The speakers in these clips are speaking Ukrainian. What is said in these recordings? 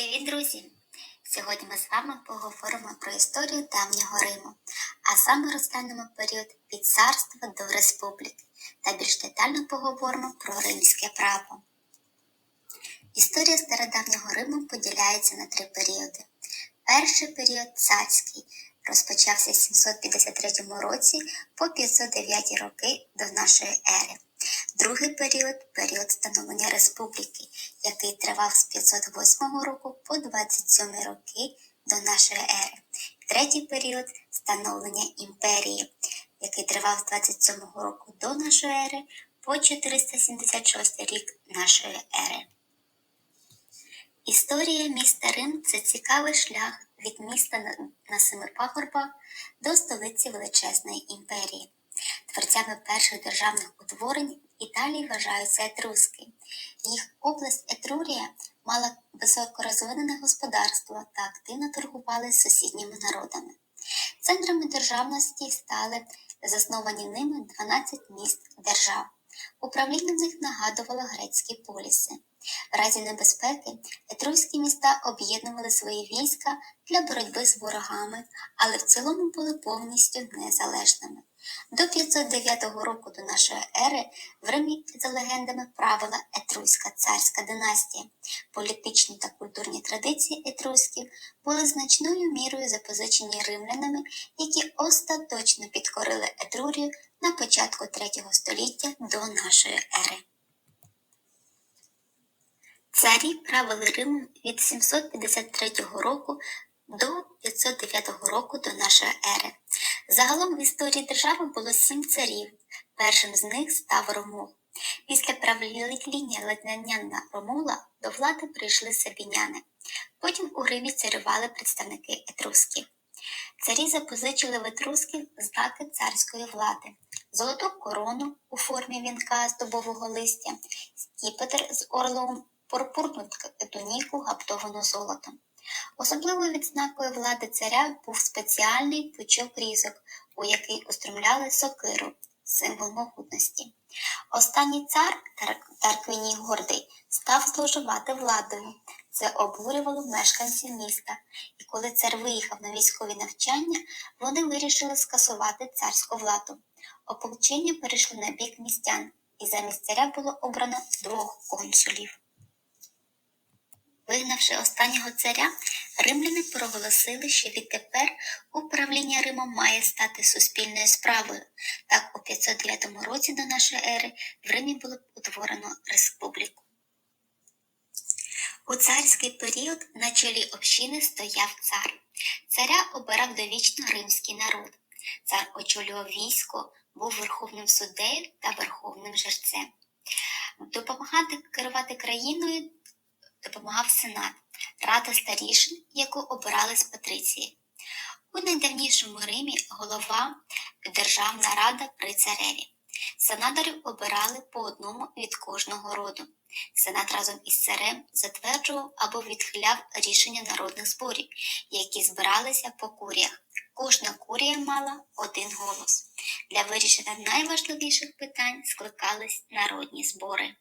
Привіт, друзі! Сьогодні ми з вами поговоримо про історію давнього Риму, а саме розглянемо період від царства до республіки та більш детально поговоримо про римське право. Історія стародавнього Риму поділяється на три періоди. Перший період царський розпочався в 753 році по 509 роки до нашої ери. Другий період період встановлення республіки, який тривав з 508 року по 27 роки до нашої ери. Третій період встановлення імперії, який тривав з 27 року до нашої ери по 476 рік нашої ери. Історія міста Рим це цікавий шлях від міста на семи пагорбах до столиці величезної імперії. Творцями перших державних утворень Італії вважаються етруски. Їх область Етрурія мала високорозвинене господарство та активно торгували з сусідніми народами. Центрами державності стали засновані ними 12 міст держав. Управління них нагадувало грецькі поліси. В разі небезпеки етруські міста об'єднували свої війська для боротьби з ворогами, але в цілому були повністю незалежними. До 509 року до нашої ери в Римі за легендами правила Етруська царська династія. Політичні та культурні традиції етрусків були значною мірою запозичені римлянами, які остаточно підкорили Етрурію на початку 3 століття до нашої ери. Царі правили Римом від 753 року до 509 року до нашої ери. Загалом в історії держави було сім царів. Першим з них став Ромул. Після правління летняна Ромула до влади прийшли сабіняни. Потім у Римі царювали представники етрусків. Царі запозичили в етрусків знаки царської влади, золоту корону у формі вінка з дубового листя, скіпетр з орлом, пурпурну туніку, гаптовану золотом. Особливою відзнакою влади царя був спеціальний пучок різок, у який устромляли сокиру, символ могутності. Останній цар, Тарквіній Гордий, став зловживати владою. Це обурювало мешканців міста, і коли цар виїхав на військові навчання, вони вирішили скасувати царську владу. Ополчення перейшло на бік містян, і замість царя було обрано двох консулів. Вигнавши останнього царя, римляни проголосили, що відтепер управління Римом має стати суспільною справою. Так, у 509 році до нашої ери в Римі було утворено республіку. У царський період на чолі общини стояв цар. Царя обирав довічно римський народ. Цар очолював військо, був верховним суддею та верховним жерцем. Допомагати керувати країною допомагав сенат, рада старішин, яку обирали з патриції. У найдавнішому Римі голова Державна рада при цареві. Сенаторів обирали по одному від кожного роду. Сенат разом із царем затверджував або відхиляв рішення народних зборів, які збиралися по куріях. Кожна курія мала один голос. Для вирішення найважливіших питань скликались народні збори.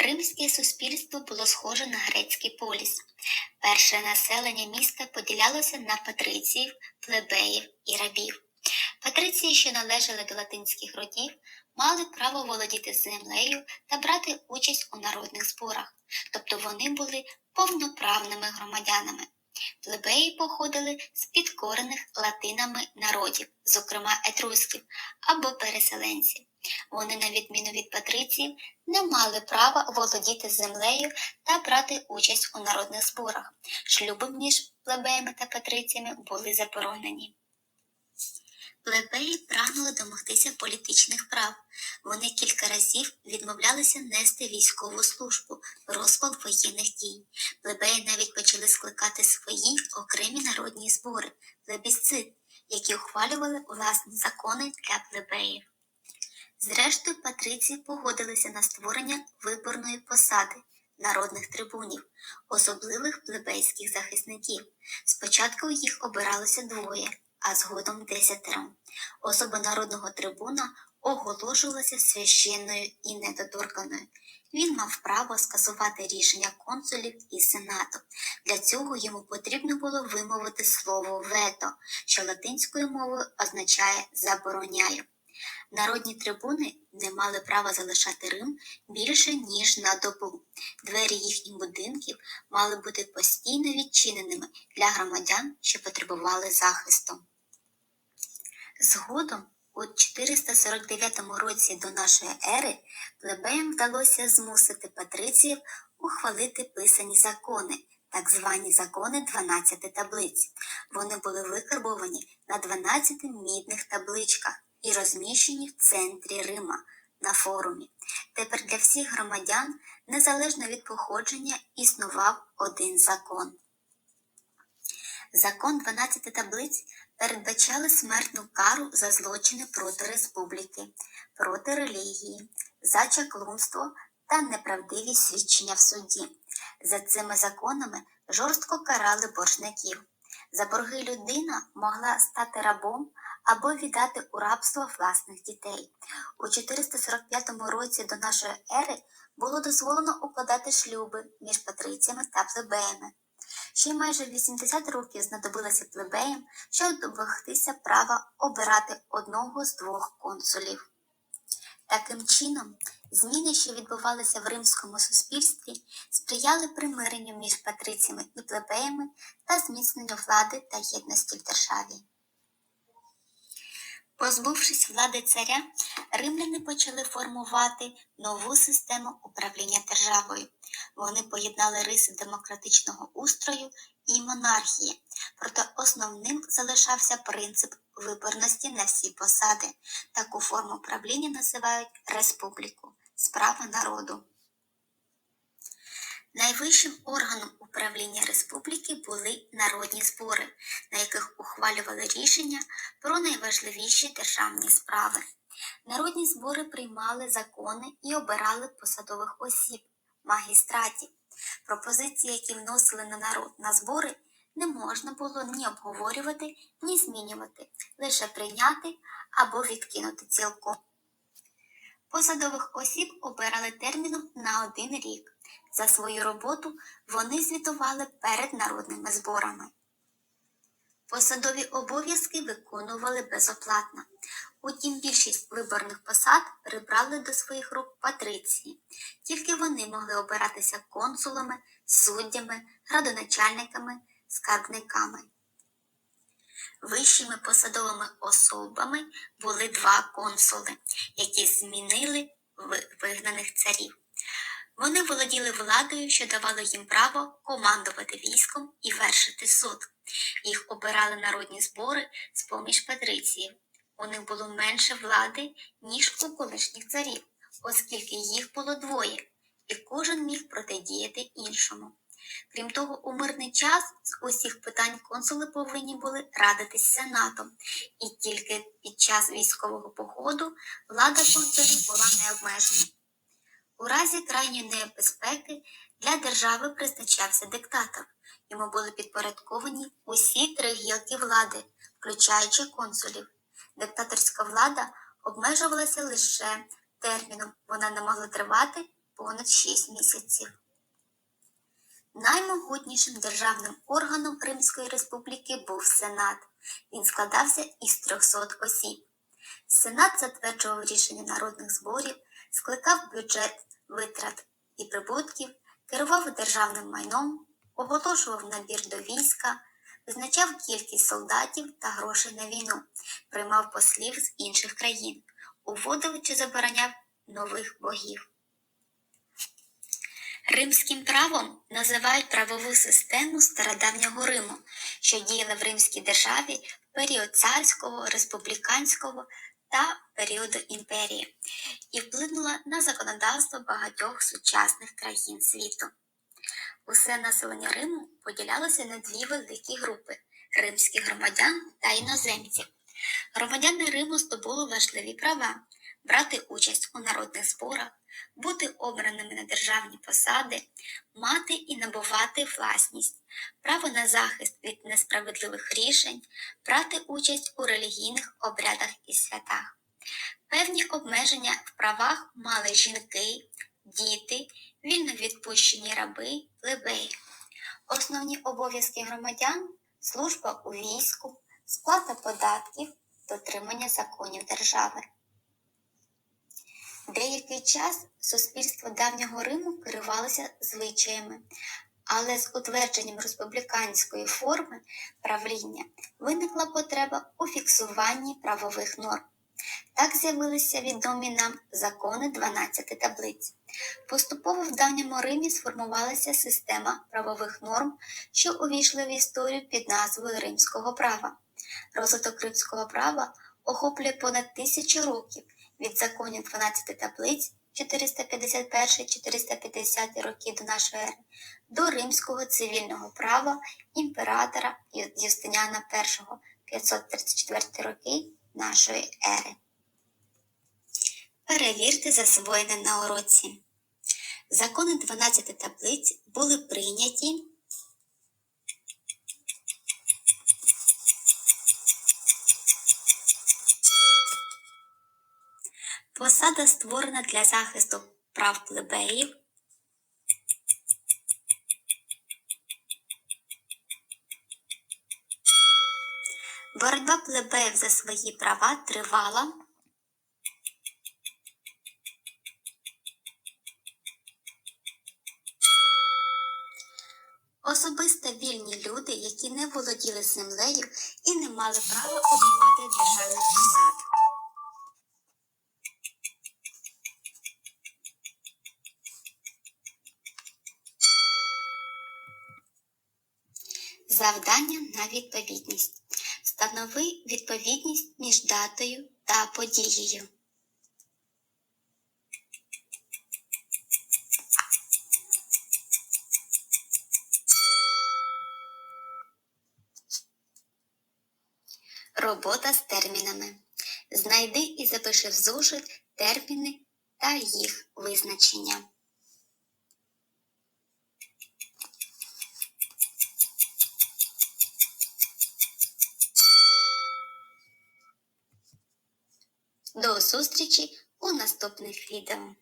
Римське суспільство було схоже на грецький поліс. Перше населення міста поділялося на патриціїв, плебеїв і рабів. Патриції, що належали до латинських родів, мали право володіти землею та брати участь у народних зборах, тобто вони були повноправними громадянами. Плебеї походили з підкорених латинами народів, зокрема етрусків або переселенців. Вони, на відміну від патриців, не мали права володіти землею та брати участь у народних зборах. Шлюби між плебеями та патриціями були заборонені. Плебеї прагнули домогтися політичних прав. Вони кілька разів відмовлялися нести військову службу, розпал воєнних дій. Плебеї навіть почали скликати свої окремі народні збори, плебісцит, які ухвалювали власні закони для плебеїв. Зрештою, патриці погодилися на створення виборної посади народних трибунів, особливих плебейських захисників. Спочатку їх обиралося двоє, а згодом десятеро. Особа народного трибуна оголошувалася священною і недоторканою. Він мав право скасувати рішення консулів і сенату. Для цього йому потрібно було вимовити слово вето, що латинською мовою означає забороняю. Народні трибуни не мали права залишати Рим більше ніж на добу. Двері їхніх будинків мали бути постійно відчиненими для громадян, що потребували захисту. Згодом, у 449 році до нашої ери, плебеям вдалося змусити патриціїв ухвалити писані закони, так звані закони 12 таблиць. Вони були викарбовані на 12 мідних табличках і розміщені в центрі Рима на форумі. Тепер для всіх громадян, незалежно від походження, існував один закон. Закон 12 таблиць передбачали смертну кару за злочини проти республіки, проти релігії, за чаклунство та неправдиві свідчення в суді. За цими законами жорстко карали боржників. За борги людина могла стати рабом або віддати у рабство власних дітей. У 445 році до нашої ери було дозволено укладати шлюби між патриціями та плебеями. Ще майже 80 років знадобилося плебеям, щоб домогтися права обирати одного з двох консулів. Таким чином, зміни, що відбувалися в римському суспільстві, сприяли примиренню між патриціями і плебеями та зміцненню влади та єдності в державі. Позбувшись влади царя, римляни почали формувати нову систему управління державою. Вони поєднали риси демократичного устрою і монархії, проте основним залишався принцип виборності на всі посади. Таку форму правління називають республіку справа народу. Найвищим органом управління республіки були народні збори, на яких ухвалювали рішення про найважливіші державні справи. Народні збори приймали закони і обирали посадових осіб, магістратів. Пропозиції, які вносили на народ на збори, не можна було ні обговорювати, ні змінювати, лише прийняти або відкинути цілком. Посадових осіб обирали терміном на один рік. За свою роботу вони звітували перед народними зборами. Посадові обов'язки виконували безоплатно. Утім, більшість виборних посад прибрали до своїх рук патриції. Тільки вони могли обиратися консулами, суддями, градоначальниками, скарбниками. Вищими посадовими особами були два консули, які змінили вигнаних царів. Вони володіли владою, що давало їм право командувати військом і вершити суд. Їх обирали народні збори з поміж патриціїв. У них було менше влади, ніж у колишніх царів, оскільки їх було двоє, і кожен міг протидіяти іншому. Крім того, у мирний час з усіх питань консули повинні були радитись сенатом, і тільки під час військового походу влада консулів була необмежена. У разі крайньої небезпеки для держави призначався диктатор. Йому були підпорядковані усі три гілки влади, включаючи консулів. Диктаторська влада обмежувалася лише терміном, вона не могла тривати понад 6 місяців. Наймогутнішим державним органом Римської республіки був Сенат. Він складався із 300 осіб. Сенат затверджував рішення народних зборів, скликав бюджет витрат і прибутків, керував державним майном, оголошував набір до війська, визначав кількість солдатів та грошей на війну, приймав послів з інших країн, уводив чи забороняв нових богів. Римським правом називають правову систему стародавнього Риму, що діяла в Римській державі в період царського, республіканського та періоду імперії і вплинула на законодавство багатьох сучасних країн світу. Усе населення Риму поділялося на дві великі групи римських громадян та іноземців. Громадяни Риму здобули важливі права брати участь у народних зборах, бути обраними на державні посади, мати і набувати власність, право на захист від несправедливих рішень, брати участь у релігійних обрядах і святах. Певні обмеження в правах мали жінки, діти, вільно відпущені раби, плебеї. Основні обов'язки громадян служба у війську, сплата податків, дотримання законів держави. Деякий час суспільство давнього Риму керувалося звичаями, але з утвердженням республіканської форми правління виникла потреба у фіксуванні правових норм. Так з'явилися відомі нам закони 12 таблиць. Поступово в давньому Римі сформувалася система правових норм, що увійшли в історію під назвою римського права. Розвиток римського права охоплює понад тисячу років від законів 12 таблиць 451-450 років до нашої ери до римського цивільного права імператора Юстиніана І 534 роки нашої ери. Перевірте засвоєне на уроці. Закони 12 таблиць були прийняті Посада створена для захисту прав плебеїв. Боротьба плебеїв за свої права тривала. Особисто вільні люди, які не володіли землею і не мали права обіймати державних посад. Завдання на відповідність. Встанови відповідність між датою та подією. Робота з термінами. Знайди і запиши в зошит терміни та їх визначення. До зустрічі у наступних відео.